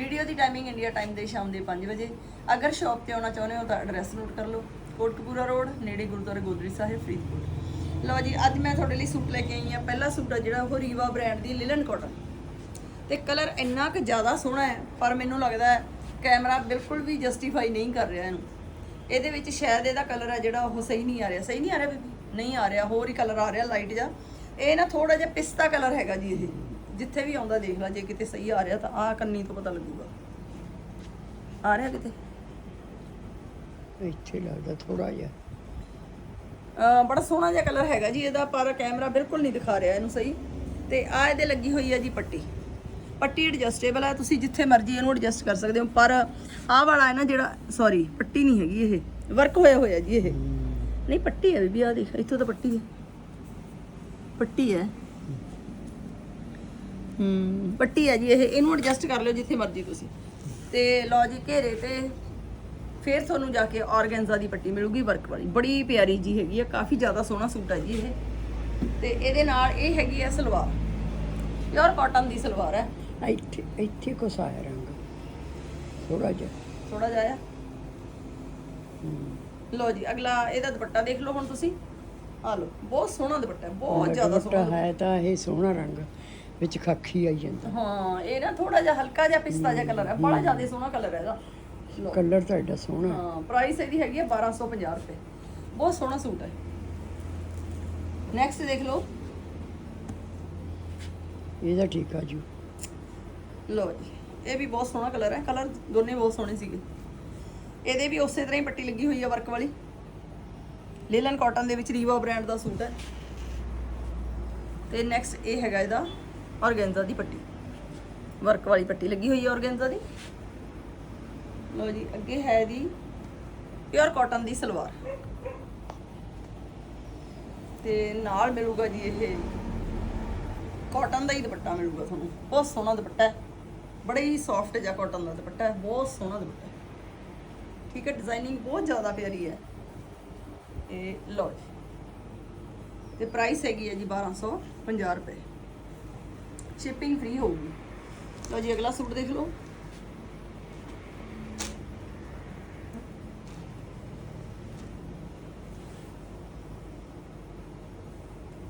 Video ਦੀ timing India time ਦੇ ਸ਼ਾਮ ਦੇ 5 ਵਜੇ। ਅਗਰ ਸ਼ਾਪ ਤੇ ਆਉਣਾ ਚਾਹੁੰਦੇ ਹੋ ਤਾਂ ਐਡਰੈਸ ਨੋਟ ਕਰ ਲਓ। ਕੋਟਕਪੂਰਾ ਰੋਡ ਨੇੜੇ ਗੁਰਦੁਆਰਾ ਗੋਦਰੀ ਸਾਹਿਬ, ਫਰੀਦਕੋਟ। ਲਓ ਜੀ, ਅੱਜ ਮੈਂ ਤੁਹਾਡੇ ਲਈ ਸੂਟ ਲੈ ਕੇ ਆਈ ਹਾਂ। ਪਹਿਲਾ ਸੂਟ ਆ ਜਿਹੜਾ, ਉਹ ਰੀਵਾ ਬ੍ਰਾਂਡ ਦੀ ਲਿਲਨ ਕਾਟਨ ਤੇ ਕਲਰ ਇੰਨਾ ਕੁ ਜ਼ਿਆਦਾ ਸੋਹਣਾ ਹੈ, ਪਰ ਮੈਨੂੰ ਲੱਗਦਾ ਹੈ ਕੈਮਰਾ ਬਿਲਕੁਲ ਵੀ ਜਸਟੀਫਾਈ ਨਹੀਂ ਕਰ ਰਿਹਾ ਇਹਨੂੰ। ਇਹਦੇ ਵਿੱਚ ਸ਼ਾਇਦ ਇਹਦਾ ਕਲਰ ਹੈ ਜਿਹੜਾ, ਉਹ ਸਹੀ ਨਹੀਂ ਆ ਰਿਹਾ। ਸਹੀ ਨਹੀਂ ਆ ਰਿਹਾ ਬੀਬੀ? ਨਹੀਂ ਆ ਰਿਹਾ। ਹੋਰ ਹੀ ਕਲਰ ਆ ਰਿਹਾ ਲਾਈਟ ਜਿਹਾ। ਇਹ ਨਾ ਥੋੜਾ ਜਿਹਾ ਪਿਸਤਾ ਕਲਰ ਹੈਗਾ ਜੀ ਇਹ। ਜਿੱਥੇ ਵੀ ਆਉਂਦਾ ਦੇਖ ਲੈ ਜੇ ਕਿਤੇ ਸਹੀ ਆ ਰਿਹਾ ਤਾਂ ਆਹ ਕੰਨੀ ਤੋਂ ਪਤਾ ਲੱਗੂਗਾ। ਆ ਰਿਹਾ ਕਿਤੇ? ਇੱਥੇ ਲੱਗਦਾ ਥੋੜਾ ਜਿਹਾ। ਅਹ ਬੜਾ ਸੋਹਣਾ ਜਿਹਾ ਕਲਰ ਹੈਗਾ ਜੀ ਇਹਦਾ ਪਰ ਕੈਮਰਾ ਬਿਲਕੁਲ ਨਹੀਂ ਦਿਖਾ ਰਿਹਾ ਇਹਨੂੰ ਸਹੀ। ਤੇ ਆ ਇਹਦੇ ਲੱਗੀ ਹੋਈ ਹੈ ਜੀ ਪੱਟੀ। ਪੱਟੀ ਐਡਜਸਟੇਬਲ ਹੈ ਤੁਸੀਂ ਜਿੱਥੇ ਮਰਜ਼ੀ ਇਹਨੂੰ ਐਡਜਸਟ ਕਰ ਸਕਦੇ ਹੋ ਪਰ ਆਹ ਵਾਲਾ ਹੈ ਨਾ ਜਿਹੜਾ ਸੌਰੀ ਪੱਟੀ ਨਹੀਂ ਹੈਗੀ ਇਹ। ਵਰਕ ਹੋਇਆ ਹੋਇਆ ਜੀ ਇਹ। ਨਹੀਂ ਪੱਟੀ ਹੈ ਬੀਬੀ ਆ ਦੇਖ ਇੱਥੋਂ ਤਾਂ ਪੱਟੀ ਹੈ। ਪੱਟੀ ਹੈ। ਹੂੰ। ਪੱਟੀ ਹੈ ਜੀ ਇਹ ਇਹਨੂੰ ਐਡਜਸਟ ਕਰ ਲਿਓ ਜਿੱਥੇ ਮਰਜ਼ੀ ਤੁਸੀਂ। ਤੇ ਲਓ ਜੀ ਘੇਰੇ ਤੇ ਫਿਰ ਤੁਹਾਨੂੰ ਜਾ ਕੇ ਆਰਗੈਂਜ਼ਾ ਦੀ ਪੱਟੀ ਮਿਲੂਗੀ ਵਰਕ ਵਾਲੀ। ਬੜੀ ਪਿਆਰੀ ਜੀ ਹੈਗੀ ਆ ਕਾਫੀ ਜ਼ਿਆਦਾ ਸੋਹਣਾ ਸੂਟ ਹੈ ਜੀ ਇਹ। ਤੇ ਇਹਦੇ ਨਾਲ ਇਹ ਹੈਗੀ ਆ ਸਲਵਾਰ। ਪਿਓਰ ਕਾਟਨ ਦੀ ਸਲਵਾਰ ਹੈ। ਇੱਥੇ ਇੱਥੇ ਕੁਛ ਆਇਆ ਰੰਗ। ਥੋੜਾ ਜਿਹਾ। ਥੋੜਾ ਜਿਹਾ ਆ ਲਓ ਜੀ ਅਗਲਾ ਇਹਦਾ ਦੁਪੱਟਾ ਦੇਖ ਲਓ ਹੁਣ ਤੁਸੀਂ। ਆ ਲਓ ਬਹੁਤ ਸੋਹਣਾ ਦੁਪੱਟਾ ਹੈ ਬਹੁਤ ਜ਼ਿਆਦਾ ਸੋਹਣਾ ਹੈ ਤਾਂ ਇਹ ਸੋਹਣਾ ਰੰਗ। ਵਿੱਚ ਖਾਖੀ ਆਈ ਜਾਂਦਾ। ਹਾਂ ਇਹ ਨਾ ਥੋੜਾ ਜਿਹਾ ਹਲਕਾ ਜਿਹਾ ਪਿਸਤਾ ਜਿਹਾ ਕਲਰ ਹੈ। ਬੜਾ ਜ਼ਿਆਦਾ ਸੋਹਣਾ ਕਲਰ ਹੈ ਇਹਦਾ। ਲਓ। ਕਲਰ ਤਾਂ ਐਡਾ ਸੋਹਣਾ ਹਾਂ। ਪ੍ਰਾਈਸ ਇਹਦੀ ਹੈਗੀ ਹੈ 1250 ਰੁਪਏ। ਬਹੁਤ ਸੋਹਣਾ ਸੂਟ ਹੈ। ਨੈਕਸਟ ਦੇਖ ਲਓ। ਇਹਦਾ ਠੀਕ ਆ ਜੂ। ਲਓ ਜੀ ਇਹ ਵੀ ਬਹੁਤ ਸੋਹਣਾ ਕਲਰ ਹੈ। ਕਲਰ ਦੋਨੇ ਬਹੁਤ ਸੋਹਣੇ ਸੀਗੇ। ਇਹਦੇ ਵੀ ਉਸੇ ਤਰ੍ਹਾਂ ਹੀ ਪੱਟੀ ਲੱਗੀ ਹੋਈ ਹੈ ਵਰਕ ਵਾਲੀ। ਲੇਲਨ ਕਾਟਨ ਦੇ ਵਿੱਚ ਰੀਵਾ ਬ੍ਰਾਂਡ ਦਾ ਸੂਟ ਹੈ। ਤੇ ਨੈਕਸਟ ਇਹ ਹੈਗਾ ਇਹਦਾ। ਔਰਗੈਂਜ਼ਾ ਦੀ ਪੱਟੀ। ਵਰਕ ਵਾਲੀ ਪੱਟੀ ਲੱਗੀ ਹੋਈ ਹੈ ਔਰਗੈਂਜ਼ਾ ਦੀ। ਲਓ ਜੀ, ਅੱਗੇ ਹੈ ਦੀ ਪਿਓਰ ਕਾਟਨ ਦੀ ਸਲਵਾਰ। ਤੇ ਨਾਲ ਮਿਲੂਗਾ ਜੀ ਇਹ ਕਾਟਨ ਦਾ ਹੀ ਦੁਪੱਟਾ ਮਿਲੂਗਾ ਤੁਹਾਨੂੰ। ਬਹੁਤ ਸੋਹਣਾ ਦੁਪੱਟਾ ਹੈ। ਬੜਾ ਹੀ ਸੌਫਟ ਜਿਹਾ ਕਾਟਨ ਦਾ ਦੁਪੱਟਾ ਹੈ। ਬਹੁਤ ਸੋਹਣਾ ਦੁਪੱਟਾ ਹੈ। ਠੀਕ ਹੈ ਡਿਜ਼ਾਈਨਿੰਗ ਬਹੁਤ ਜ਼ਿਆਦਾ ਪਿਆਰੀ ਹੈ। ਇਹ ਲਓ ਜੀ। ਤੇ ਪ੍ਰਾਈਸ ਹੈਗੀ ਹੈ ਜੀ 1250 ਰੁਪਏ। ਸ਼ਿਪਿੰਗ ਫ੍ਰੀ ਹੋਊਗੀ। ਲਓ ਜੀ, ਅਗਲਾ ਸੂਟ ਦੇਖ ਲਓ।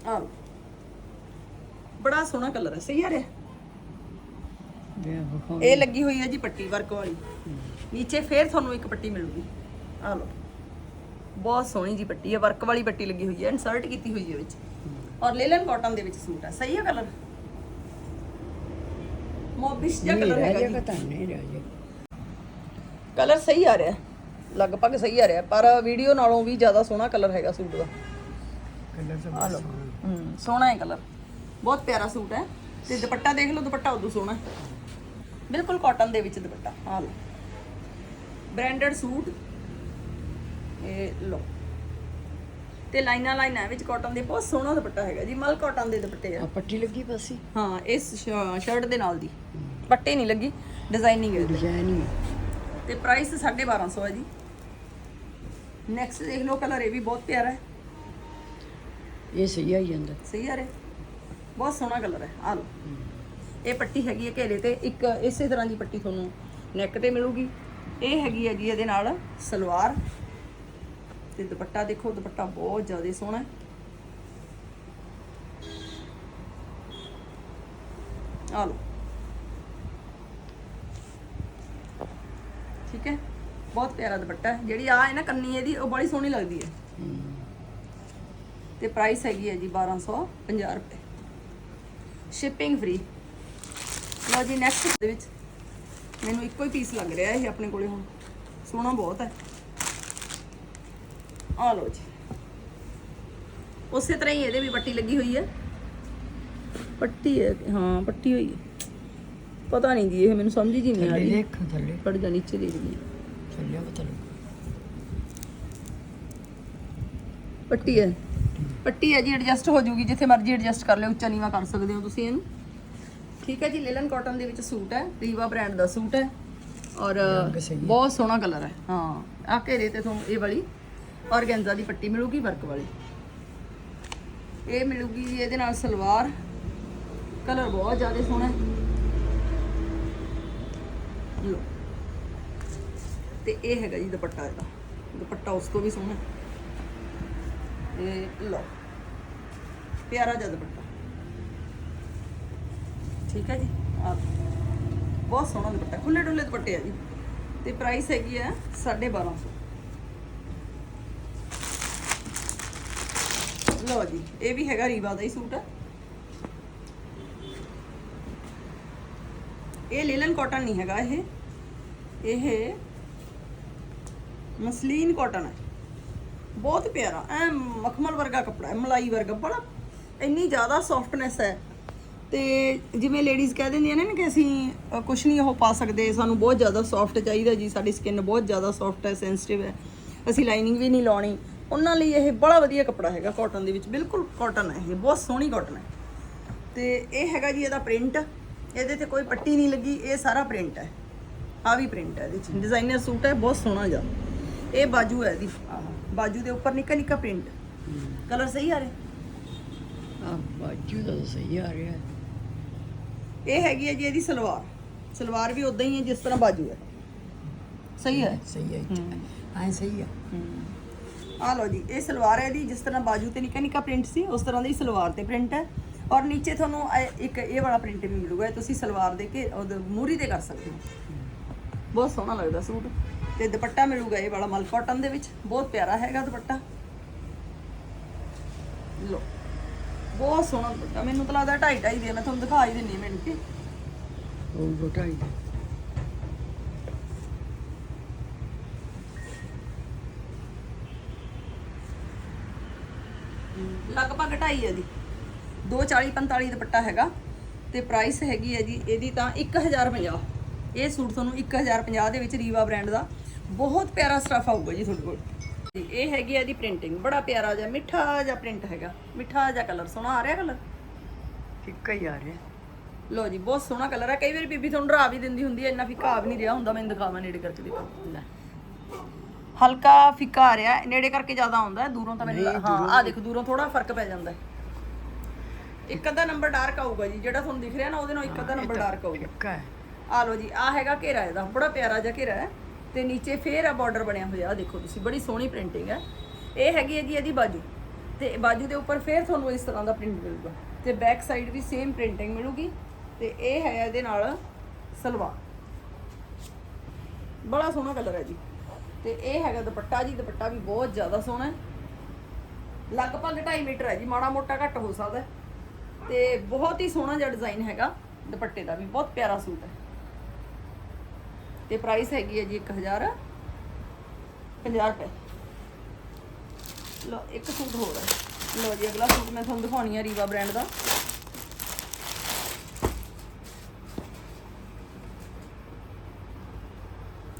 ਆ ਬੜਾ ਸੋਹਣਾ ਕਲਰ ਹੈ, ਸਹੀ ਆ ਰਿਹਾ? ਇਹ ਲੱਗੀ ਹੋਈ ਹੈ ਜੀ ਪੱਟੀ ਵਰਕ ਵਾਲੀ। ਨੀਚੇ ਫੇਰ ਤੁਹਾਨੂੰ ਇੱਕ ਪੱਟੀ ਮਿਲੂਗੀ। ਆ ਲਓ। ਬਹੁਤ ਸੋਹਣੀ ਜੀ ਪੱਟੀ ਹੈ ਵਰਕ ਵਾਲੀ ਪੱਟੀ ਲੱਗੀ ਹੋਈ ਹੈ ਇਨਸਰਟ ਕੀਤੀ ਹੋਈ ਹੈ ਵਿੱਚ। ਔਰ ਲੇਲਨ ਕਾਟਨ ਦੇ ਵਿੱਚ ਸੂਟ ਹੈ। ਸਹੀ ਹੈ ਕਲਰ? ਮੋਬਿਸ਼ ਜਿਹਾ ਕਲਰ ਹੈਗਾ ਜੀ। ਤਾਂ ਨਹੀਂ ਰਹਿ ਜਾ ਕਲਰ ਸਹੀ ਆ ਰਿਹਾ। ਲਗਭਗ ਸਹੀ ਆ ਰਿਹਾ ਪਰ ਵੀਡੀਓ ਨਾਲੋਂ ਵੀ ਜ਼ਿਆਦਾ ਸੋਹਣਾ ਕਲਰ ਹੈਗਾ ਸੂਟ ਦਾ। ਕਲਰ ਤਾਂ ਆ ਲਓ। ਹੂੰ ਸੋਹਣਾ ਹੈ ਕਲਰ। ਬਹੁਤ ਪਿਆਰਾ ਸੂਟ ਹੈ। ਤੇ ਦੁਪੱਟਾ ਦੇਖ ਲਓ ਦੁਪੱਟਾ ਉਦੋਂ ਸੋਹਣਾ ਹੈ। ਬਿਲਕੁਲ ਕਾਟਨ ਦੇ ਵਿੱਚ ਦੁਪੱਟਾ। ਆ ਲਓ। Branded suit. ਇਹ ਲਓ। ਤੇ ਲਾਈਨਾਂ ਲਾਈਨਾਂ ਵਿੱਚ ਕਾਟਨ ਦੇ ਬਹੁਤ ਸੋਹਣਾ ਦੁਪੱਟਾ ਹੈਗਾ ਜੀ ਮਲ ਕਾਟਨ ਦੇ ਦੁਪੱਟੇ ਆ। ਆ ਪੱਟੀ ਲੱਗੀ ਪਾਸੀ ਹਾਂ ਇਸ ਸ਼ਰਟ ਦੇ ਨਾਲ ਦੀ। ਪੱਟੇ ਨਹੀਂ ਲੱਗੀ ਡਿਜ਼ਾਈਨਿੰਗ ਹੈ ਇਹਦੇ। ਡਿਜ਼ਾਈਨ ਹੀ ਹੈ। ਤੇ ਪ੍ਰਾਈਸ 1250 ਹੈ ਜੀ। ਨੈਕਸਟ ਦੇਖ ਲਓ ਕਲਰ ਇਹ ਵੀ ਬਹੁਤ ਪਿਆਰਾ ਹੈ। ਇਹ ਸਹੀ ਆਈ ਜਾਂਦਾ ਸਹੀ ਆ ਰਿਹਾ ਬਹੁਤ ਸੋਹਣਾ ਕਲਰ ਹੈ। ਆ ਲਓ। ਇਹ ਪੱਟੀ ਹੈਗੀ ਹੈ ਘੇਰੇ ਤੇ। ਇੱਕ ਇਸੇ ਤਰ੍ਹਾਂ ਦੀ ਪੱਟੀ ਤੁਹਾਨੂੰ ਨੈਕ ਤੇ ਮਿਲੂਗੀ। ਇਹ ਹੈਗੀ ਹੈ ਜੀ ਇਹਦੇ ਨਾਲ ਸਲਵਾਰ। ਤੇ ਦੁਪੱਟਾ ਦੇਖੋ, ਦੁਪੱਟਾ ਬਹੁਤ ਜ਼ਿਆਦਾ ਸੋਹਣਾ ਆ ਲਓ। ਠੀਕ ਹੈ? ਬਹੁਤ ਪਿਆਰਾ ਦੁਪੱਟਾ ਹੈ। ਜਿਹੜੀ ਆ ਹੈ ਨਾ ਕੰਨੀ ਇਹਦੀ, ਉਹ ਬੜੀ ਸੋਹਣੀ ਲੱਗਦੀ ਹੈ। ਤੇ ਪ੍ਰਾਈਸ ਹੈਗੀ ਹੈ ਜੀ 1250 ਰੁਪਏ। ਸ਼ਿਪਿੰਗ ਫ੍ਰੀ ਲਓ ਜੀ ਨੈਕਸਟ ਦੇ ਵਿੱਚ ਮੈਨੂੰ ਇੱਕੋ ਹੀ ਪੀਸ ਲੱਗ ਰਿਹਾ ਇਹ ਆਪਣੇ ਕੋਲੇ ਹੁਣ। ਸੋਹਣਾ ਬਹੁਤ ਹੈ। ਆ ਲਓ ਜੀ। ਉਸੇ ਤਰ੍ਹਾਂ ਹੀ ਇਹਦੇ ਵੀ ਪੱਟੀ ਲੱਗੀ ਹੋਈ ਹੈ ਪੱਟੀ ਹੈ ਹਾਂ ਪੱਟੀ ਹੋਈ ਹੈ ਪਤਾ ਨਹੀਂ ਜੀ ਇਹ ਮੈਨੂੰ ਸਮਝ ਜੀ ਨਹੀਂ ਆ ਰਹੀ। ਦੇਖ ਥੱਲੇ। ਫੜ ਜਾ ਨੀਚੇ ਦੇਖਦੀ ਹਾਂ ਥੱਲੇ ਪਤਾ ਲੱਗ ਪੱਟੀ ਹੈ। ਪੱਟੀ ਹੈ ਜੀ ਐਡਜਸਟ ਹੋ ਜੂਗੀ। ਜਿੱਥੇ ਮਰਜ਼ੀ ਐਡਜਸਟ ਕਰ ਲਿਓ ਉੱਚਾ ਨੀਵਾ ਕਰ ਸਕਦੇ ਹੋ ਤੁਸੀਂ ਇਹਨੂੰ। ਠੀਕ ਹੈ ਜੀ ਲਿਲਨ ਕਾਟਨ ਦੇ ਵਿੱਚ ਸੂਟ ਹੈ। ਰੀਵਾ ਬ੍ਰਾਂਡ ਦਾ ਸੂਟ ਹੈ। ਔਰ ਹੈ। ਬਹੁਤ ਸੋਹਣਾ ਕਲਰ ਹੈ। ਹਾਂ ਆ ਘੇਰੇ ਤੇ ਤੁਹਾਨੂੰ ਇਹ ਵਾਲੀ ਔਰਗੈਂਜ਼ਾ ਦੀ ਪੱਟੀ ਮਿਲੂਗੀ ਵਰਕ ਵਾਲੀ। ਇਹ ਮਿਲੂਗੀ ਜੀ ਇਹਦੇ ਨਾਲ ਸਲਵਾਰ। ਕਲਰ ਬਹੁਤ ਜ਼ਿਆਦਾ ਸੋਹਣਾ ਹੈ। ਲੋ ਤੇ ਇਹ ਹੈਗਾ ਜੀ ਦੁਪੱਟਾ ਇਹਦਾ। ਦੁਪੱਟਾ ਉਸ ਤੋਂ ਵੀ ਸੋਹਣਾ ਇਹ ਲੋ ਪਿਆਰਾ ਜਿਹਾ ਦੁਪੱਟਾ। ਠੀਕ ਹੈ ਜੀ? ਆ ਬਹੁਤ ਸੋਹਣਾ ਦੁਪੱਟਾ। ਖੁੱਲੇ ਡੁੱਲੇ ਦੁਪੱਟੇ ਆ ਜੀ। ਤੇ ਪ੍ਰਾਈਸ ਹੈਗੀ ਆ 1250 ਲੋ ਜੀ ਇਹ ਵੀ ਹੈਗਾ ਰੀਵਾ ਦਾ ਹੀ ਸੂਟ। ਹੈ ਇਹ ਲੇਲਨ ਕਾਟਨ ਨਹੀਂ ਹੈਗਾ ਇਹ। ਇਹ ਮਸਲੀਨ ਕਾਟਨ ਹੈ। ਬਹੁਤ ਪਿਆਰਾ ਐ ਮਖਮਲ ਵਰਗਾ ਕੱਪੜਾ ਹੈ ਮਲਾਈ ਵਰਗਾ ਬੜਾ ਇੰਨੀ ਜ਼ਿਆਦਾ ਸੌਫਟਨੈਸ ਹੈ। ਤੇ ਜਿਵੇਂ ਲੇਡੀਜ਼ ਕਹਿ ਦਿੰਦੀਆਂ ਨੇ ਨਾ ਕਿ ਅਸੀਂ ਅ, ਕੁਛ ਨਹੀਂ ਉਹ ਪਾ ਸਕਦੇ ਸਾਨੂੰ ਬਹੁਤ ਜ਼ਿਆਦਾ ਸੌਫਟ ਚਾਹੀਦਾ ਜੀ ਸਾਡੀ ਸਕਿਨ ਬਹੁਤ ਜ਼ਿਆਦਾ ਸੌਫਟ ਹੈ ਸੈਂਸਿਟਿਵ ਹੈ। ਅਸੀਂ ਲਾਈਨਿੰਗ ਵੀ ਨਹੀਂ ਲਾਉਣੀ। ਉਹਨਾਂ ਲਈ ਇਹ ਬੜਾ ਵਧੀਆ ਕੱਪੜਾ ਹੈਗਾ ਕਾਟਨ ਦੇ ਵਿੱਚ। ਬਿਲਕੁਲ ਕਾਟਨ ਹੈ ਇਹ ਬਹੁਤ ਸੋਹਣੀ ਕਾਟਨ ਹੈ। ਤੇ ਇਹ ਹੈਗਾ ਜੀ ਇਹਦਾ ਪ੍ਰਿੰਟ ਇਹਦੇ ਤੇ ਕੋਈ ਪੱਟੀ ਨਹੀਂ ਲੱਗੀ ਇਹ ਸਾਰਾ ਪ੍ਰਿੰਟ ਹੈ। ਆ ਵੀ ਪ੍ਰਿੰਟ ਹੈ ਇਹਦੇ ਚ। ਡਿਜ਼ਾਈਨਰ ਸੂਟ ਹੈ ਬਹੁਤ ਸੋਹਣਾ ਜਿਹਾ। ਇਹ ਬਾਜੂ ਹੈ ਇਹਦੀ ਆਹ, ਬਾਜੂ ਦੇ ਉੱਪਰ ਨਿੱਕਾ ਨਿੱਕਾ ਪ੍ਰਿੰਟ ਕਲਰ ਸਹੀ ਆ ਰਿਹਾ? ਆ ਬਾਜੂ ਦਾ ਸਹੀ ਆ ਰਿਹਾ। ਹੈ। ਇਹ ਹੈਗੀ ਹੈ ਜੀ ਇਹਦੀ ਸਲਵਾਰ। ਸਲਵਾਰ ਵੀ ਉਦਾਂ ਹੀ ਹੈ ਜਿਸ ਤਰ੍ਹਾਂ ਬਾਜੂ ਹੈ। ਸਹੀ ਹੈ? ਸਹੀ ਹੈ ਐ ਸਹੀ ਆ। ਆ ਲਓ ਜੀ, ਇਹ ਸਲਵਾਰ ਹੈ ਦੀ ਜਿਸ ਤਰ੍ਹਾਂ ਬਾਜੂ ਤੇ ਨਿੱਕਾ ਨਿੱਕਾ ਪ੍ਰਿੰਟ ਸੀ, ਉਸ ਤਰ੍ਹਾਂ ਦੀ ਸਲਵਾਰ ਤੇ ਪ੍ਰਿੰਟ ਹੈ। ਔਰ ਨੀਚੇ ਤੁਹਾਨੂੰ ਇੱਕ ਇਹ ਵਾਲਾ ਪ੍ਰਿੰਟ ਵੀ ਮਿਲੂਗਾ ਤੁਸੀਂ ਸਲਵਾਰ ਦੇ ਕੇ ਮੂਰੀ ਤੇ ਕਰ ਸਕਦੇ ਹੋ। ਬਹੁਤ ਸੋਹਣਾ ਲੱਗਦਾ ਸੂਟ। ਤੇ ਦੁਪੱਟਾ ਮਿਲੂਗਾ ਇਹ ਵਾਲਾ ਮਲ ਕਾਟਨ ਦੇ ਵਿੱਚ, ਬਹੁਤ ਪਿਆਰਾ ਹੈਗਾ ਦੁਪੱਟਾ। ਲੋ ਬਹੁਤ ਸੋਹਣਾ ਦੁਪੱਟਾ। ਮੈਨੂੰ ਤਾਂ ਲੱਗਦਾ ਢਾਈ 2.5 ਦੇ ਮੈਂ ਤੁਹਾਨੂੰ ਦਿਖਾ ਹੀ ਦਿੰਨੀ ਮਿੰਟ ਕੇ। ਉਹ 2.5 ਲਗਭਗ ਢਾਈ ਹੈ ਜੀ। 240 45 ਦੁਪੱਟਾ ਹੈਗਾ ਤੇ ਪ੍ਰਾਈਸ ਹੈਗੀ ਹੈ ਜੀ ਇਹਦੀ ਤਾਂ 1050 ਇਹ ਸੂਟ ਤੁਹਾਨੂੰ 1050 ਦੇ ਵਿੱਚ ਰੀਵਾ ਬ੍ਰਾਂਡ ਦਾ ਬਹੁਤ ਪਿਆਰਾ ਸਟਫ ਆਊਗਾ ਜੀ ਤੁਹਾਡੇ ਕੋਲ। ਜੀ ਇਹ ਹੈਗੀ ਹੈ ਦੀ ਪ੍ਰਿੰਟਿੰਗ ਬੜਾ ਪਿਆਰਾ ਜਿਹਾ ਮਿੱਠਾ ਜਿਹਾ ਪ੍ਰਿੰਟ ਹੈਗਾ। ਮਿੱਠਾ ਜਿਹਾ ਕਲਰ ਸੋਹਣਾ ਆ ਰਿਹਾ ਕਲਰ ਫਿੱਕਾ ਹੀ ਆ ਰਿਹਾ। ਲੋ ਜੀ ਬਹੁਤ ਸੋਹਣਾ ਕਲਰ ਹੈ। ਕਈ ਵਾਰੀ ਬੀਬੀ ਤੁਹਾਨੂੰ ਡਰਾ ਵੀ ਦਿੰਦੀ ਹੁੰਦੀ ਹੈ ਇੰਨਾ ਫਿੱਕਾ ਆ ਵੀ ਨਹੀਂ ਰਿਹਾ ਹੁੰਦਾ। ਮੈਨੂੰ ਦਿਖਾਵਾਂ ਨੇੜੇ ਕਰਕੇ ਦੇਖੋ। ਲੈ। ਹਲਕਾ ਫਿੱਕਾ ਆ ਰਿਹਾ ਹੈ, ਨੇੜੇ ਕਰਕੇ ਜ਼ਿਆਦਾ ਆਉਂਦਾ ਹੈ ਦੂਰੋਂ ਤਾਂ ਮੈਨੂੰ ਲੱਗ- ਹਾਂ ਆ ਦੇਖੋ ਦੂਰੋਂ ਥੋੜਾ ਫ਼ਰਕ ਪੈ ਜਾਂਦਾ। ਹੈ ਇੱਕ ਅੱਧਾ ਨੰਬਰ ਡਾਰਕ ਆਊਗਾ ਜੀ ਜਿਹੜਾ ਤੁਹਾਨੂੰ ਦਿਖ ਰਿਹਾ ਨਾ ਉਹਦੇ ਨਾਲ ਇੱਕ ਅੱਧਾ ਨੰਬਰ ਡਾਰਕ ਆਊਗਾ। ਹੈ। ਆ ਲਓ ਜੀ ਆ ਹੈਗਾ ਘੇਰਾ ਇਹਦਾ ਬੜਾ ਪਿਆਰਾ ਜਿਹਾ ਘੇਰਾ ਹੈ। ਤੇ ਨੀਚੇ ਫੇਰ ਆ ਬਾਰਡਰ ਬਣਿਆ ਹੋਇਆ ਆ ਦੇਖੋ ਤੁਸੀਂ ਬੜੀ ਸੋਹਣੀ ਪ੍ਰਿੰਟਿੰਗ ਹੈ। ਇਹ ਹੈਗੀ ਹੈ ਜੀ ਇਹਦੀ ਬਾਜੂ। ਤੇ ਬਾਜੂ ਦੇ ਉੱਪਰ ਫੇਰ ਤੁਹਾਨੂੰ ਇਸ ਤਰ੍ਹਾਂ ਦਾ ਪ੍ਰਿੰਟ ਮਿਲੂਗਾ। ਤੇ ਬੈਕ ਸਾਈਡ ਵੀ ਸੇਮ ਪ੍ਰਿੰਟਿੰਗ ਮਿਲੂਗੀ। ਤੇ ਇਹ ਹੈ ਇਹਦੇ ਨਾਲ ਸਲਵਾਰ। ਬੜਾ ਸੋਹਣਾ ਕਲਰ ਹੈ ਜੀ। ਤੇ ਇਹ ਹੈਗਾ ਦੁਪੱਟਾ ਜੀ, ਦੁਪੱਟਾ ਵੀ ਬਹੁਤ ਜ਼ਿਆਦਾ ਸੋਹਣਾ ਹੈ। ਲਗਭਗ 2.5 ਮੀਟਰ ਹੈ ਜੀ, ਮਾੜਾ ਮੋਟਾ ਘੱਟ ਹੋ ਸਕਦਾ ਹੈ। ਤੇ ਬਹੁਤ ਹੀ ਸੋਹਣਾ ਜਿਹਾ ਡਿਜ਼ਾਈਨ ਹੈਗਾ, ਦੁਪੱਟੇ ਦਾ ਵੀ, ਬਹੁਤ ਪਿਆਰਾ ਸੂਟ ਹੈ। ਤੇ ਪ੍ਰਾਈਸ ਹੈਗੀ ਹੈ ਜੀ 1000 50 ਰੁਪਏ। ਲੋ ਇੱਕ ਸੂਟ ਹੋਰ ਹੈ। ਲੋ ਜੀ, ਅਗਲਾ ਸੂਟ ਮੈਂ ਤੁਹਾਨੂੰ ਦਿਖਾਉਣੀ ਹੈ ਰੀਵਾ ਬ੍ਰਾਂਡ ਦਾ।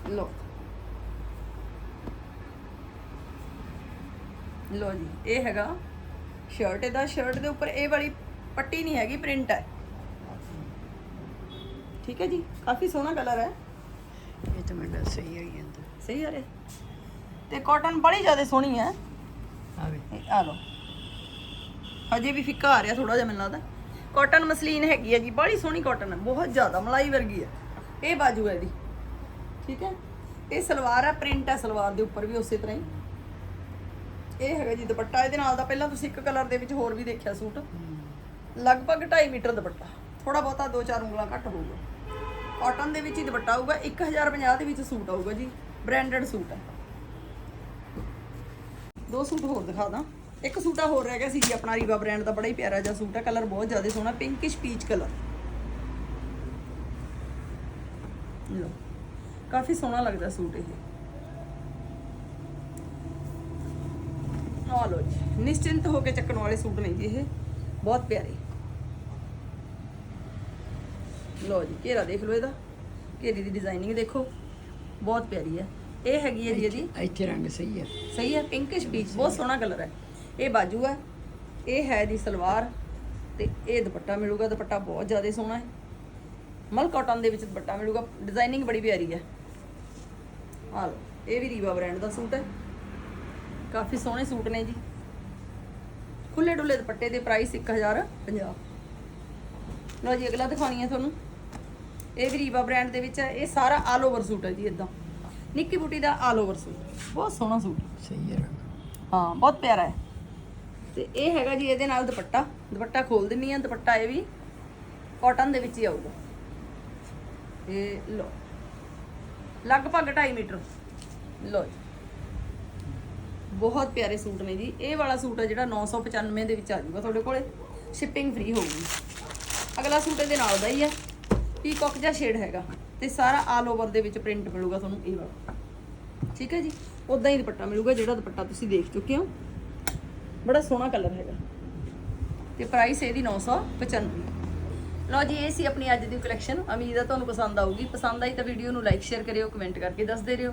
ਲੋ ਲੋ ਜੀ ਇਹ ਹੈਗਾ ਸ਼ਰਟ ਇਹਦਾ ਸ਼ਰਟ ਦੇ ਉੱਪਰ ਇਹ ਵਾਲੀ ਪੱਟੀ ਨਹੀਂ ਹੈਗੀ ਪ੍ਰਿੰਟ ਹੈ। ਠੀਕ ਹੈ ਜੀ ਕਾਫੀ ਸੋਹਣਾ ਕਲਰ ਹੈ। ਇਹ ਤਾਂ ਮੈਨੂੰ ਸਹੀ ਆਈ ਜਾਂਦਾ। ਸਹੀ ਆ ਰਿਹਾ। ਤੇ ਕਾਟਨ ਬੜੀ ਜ਼ਿਆਦਾ ਸੋਹਣੀ ਹੈ। ਆ ਲਓ। ਹਜੇ ਵੀ ਫਿੱਕਾ ਆ ਰਿਹਾ ਥੋੜਾ ਜਿਹਾ ਮੈਨੂੰ ਲੱਗਦਾ। ਕਾਟਨ ਮਸਲੀਨ ਹੈਗੀ ਹੈ ਜੀ ਬੜੀ ਸੋਹਣੀ ਕਾਟਨ ਹੈ ਬਹੁਤ ਜ਼ਿਆਦਾ ਮਲਾਈ ਵਰਗੀ ਹੈ। ਇਹ ਬਾਜੂ ਹੈ ਇਹਦੀ। ਠੀਕ ਹੈ? ਇਹ ਸਲਵਾਰ ਹੈ ਪ੍ਰਿੰਟ ਹੈ ਸਲਵਾਰ ਦੇ ਉੱਪਰ ਵੀ ਉਸੇ ਤਰ੍ਹਾਂ ਹੀ। ਇਹ ਹੈਗਾ ਜੀ ਦੁਪੱਟਾ ਇਹਦੇ ਨਾਲ ਦਾ ਪਹਿਲਾਂ ਤੁਸੀਂ ਇੱਕ ਕਲਰ ਦੇ ਵਿੱਚ ਹੋਰ ਵੀ ਦੇਖਿਆ ਸੂਟ। ਲਗਭਗ 2.5 ਮੀਟਰ ਦੁਪੱਟਾ ਥੋੜਾ ਬਹੁਤਾ 2-4 ਉਂਗਲਾਂ ਘੱਟ ਹੋਊਗਾ। ਕਾਟਨ ਦੇ ਵਿੱਚ ਹੀ ਦੁਪੱਟਾ ਆਊਗਾ 1050 ਦੇ ਵਿੱਚ ਸੂਟ ਆਊਗਾ ਜੀ ਬ੍ਰਾਂਡਡ ਸੂਟ। ਹੈ ਦੋ ਸੂਟ ਹੋਰ ਦਿਖਾ ਦਾਂ। ਇੱਕ ਸੂਟਾ ਹੋਰ ਰਹਿ ਗਿਆ ਸੀ ਜੀ ਆਪਣਾ ਰੀਵਾ ਬ੍ਰਾਂਡ ਦਾ ਬੜਾ ਹੀ ਪਿਆਰਾ ਜਿਹਾ ਸੂਟ ਹੈ ਕਲਰ ਬਹੁਤ ਜ਼ਿਆਦਾ ਸੋਹਣਾ ਪਿੰਕਿਸ਼ ਪੀਚ ਕਲਰ ਲੋ ਕਾਫੀ ਸੋਹਣਾ ਲੱਗਦਾ ਸੂਟ ਇਹ। ਆ ਲੋ ਜੀ। ਨਿਸ਼ਚਿੰਤ ਹੋ ਕੇ ਚੱਕਣ ਵਾਲੇ ਸੂਟ ਨਹੀਂ ਜੀ ਇਹ। ਬਹੁਤ ਪਿਆਰੇ। ਲਓ ਜੀ ਘੇਰਾ ਦੇਖ ਲਓ ਇਹਦਾ। ਘੇਰੀ ਦੀ ਡਿਜ਼ਾਈਨਿੰਗ ਦੇਖੋ। ਬਹੁਤ ਪਿਆਰੀ ਹੈ। ਇਹ ਹੈਗੀ ਹੈ ਜੀ ਇਹਦੀ। ਇੱਥੇ ਰੰਗ ਸਹੀ ਹੈ। ਸਹੀ ਹੈ ਪਿੰਕਿਸ਼ ਪੀਚ ਬਹੁਤ ਸੋਹਣਾ ਕਲਰ ਹੈ। ਇਹ ਬਾਜੂ ਹੈ। ਇਹ ਹੈ ਦੀ ਸਲਵਾਰ। ਤੇ ਇਹ ਦੁਪੱਟਾ ਮਿਲੂਗਾ। ਦੁਪੱਟਾ ਬਹੁਤ ਜ਼ਿਆਦਾ ਸੋਹਣਾ ਹੈ। ਮਲ ਕਾਟਨ ਦੇ ਵਿੱਚ ਦੁਪੱਟਾ ਮਿਲੂਗਾ। ਡਿਜ਼ਾਈਨਿੰਗ ਬੜੀ ਪਿਆਰੀ ਹੈ। ਆ ਲਓ ਇਹ ਵੀ ਰੀਵਾ ਬ੍ਰਾਂਡ ਦਾ ਸੂਟ ਹੈ। ਕਾਫੀ ਸੋਹਣੇ ਸੂਟ ਨੇ ਜੀ। ਖੁੱਲੇ ਡੁੱਲੇ ਦੁਪੱਟੇ ਦੇ ਪ੍ਰਾਈਸ 1050 ਲਓ ਜੀ ਅਗਲਾ ਦਿਖਾਉਣੀ ਹੈ ਤੁਹਾਨੂੰ। ਇਹ ਵੀ ਰੀਵਾ ਬ੍ਰਾਂਡ ਦੇ ਵਿੱਚ ਹੈ ਇਹ ਸਾਰਾ ਆਲ ਓਵਰ ਸੂਟ ਹੈ ਜੀ ਇਦਾਂ ਨਿੱਕੀ ਬੂਟੀ ਦਾ ਆਲ ਓਵਰ ਸੂਟ। ਬਹੁਤ ਸੋਹਣਾ ਸੂਟ। ਸਹੀ ਹੈ। ਹਾਂ ਬਹੁਤ ਪਿਆਰਾ ਹੈ। ਤੇ ਇਹ ਹੈਗਾ ਜੀ ਇਹਦੇ ਨਾਲ ਦੁਪੱਟਾ। ਦੁਪੱਟਾ ਖੋਲ ਦਿੰਨੀ ਆ ਦੁਪੱਟਾ ਇਹ ਵੀ ਕਾਟਨ ਦੇ ਵਿੱਚ ਹੀ ਆਊਗਾ। ਇਹ ਲੋ ਲਗਭਗ 2.5 ਮੀਟਰ। ਲੋ ਜੀ। ਬਹੁਤ ਪਿਆਰੇ ਸੂਟ ਨੇ ਜੀ। ਇਹ ਵਾਲਾ ਸੂਟ ਆ ਜਿਹੜਾ 995 ਦੇ ਵਿੱਚ ਆ ਜਾਊਗਾ ਤੁਹਾਡੇ ਕੋਲੇ। ਸ਼ਿਪਿੰਗ ਫ੍ਰੀ ਹੋਊਗੀ ਅਗਲਾ ਸੂਟ ਇਹਦੇ ਨਾਲ ਦਾ ਹੀ ਹੈ ਪੀਕੌਕ ਜਿਹਾ ਸ਼ੇਡ ਹੈਗਾ। ਤੇ ਸਾਰਾ ਆਲ ਓਵਰ ਦੇ ਵਿੱਚ ਪ੍ਰਿੰਟ ਮਿਲੂਗਾ ਤੁਹਾਨੂੰ ਇਹ ਵਾਲਾ। ਠੀਕ ਹੈ ਜੀ? ਉਦਾਂ ਹੀ ਦੁਪੱਟਾ ਮਿਲੂਗਾ ਜਿਹੜਾ ਦੁਪੱਟਾ ਤੁਸੀਂ ਦੇਖ ਚੁੱਕੇ ਹੋ। ਬੜਾ ਸੋਹਣਾ ਕਲਰ ਹੈਗਾ। ਤੇ ਪ੍ਰਾਈਸ ਇਹਦੀ 995 ਲਓ ਜੀ, ਇਹ ਸੀ ਆਪਣੀ ਅੱਜ ਦੀ ਕਲੈਕਸ਼ਨ ਉਮੀਦ ਹੈ ਤੁਹਾਨੂੰ ਪਸੰਦ ਆਊਗੀ। ਪਸੰਦ ਆਈ ਤਾਂ ਵੀਡੀਓ ਨੂੰ ਲਾਈਕ ਸ਼ੇਅਰ ਕਰਿਓ ਕਮੈਂਟ ਕਰਕੇ ਦੱਸਦੇ ਰਹੋ।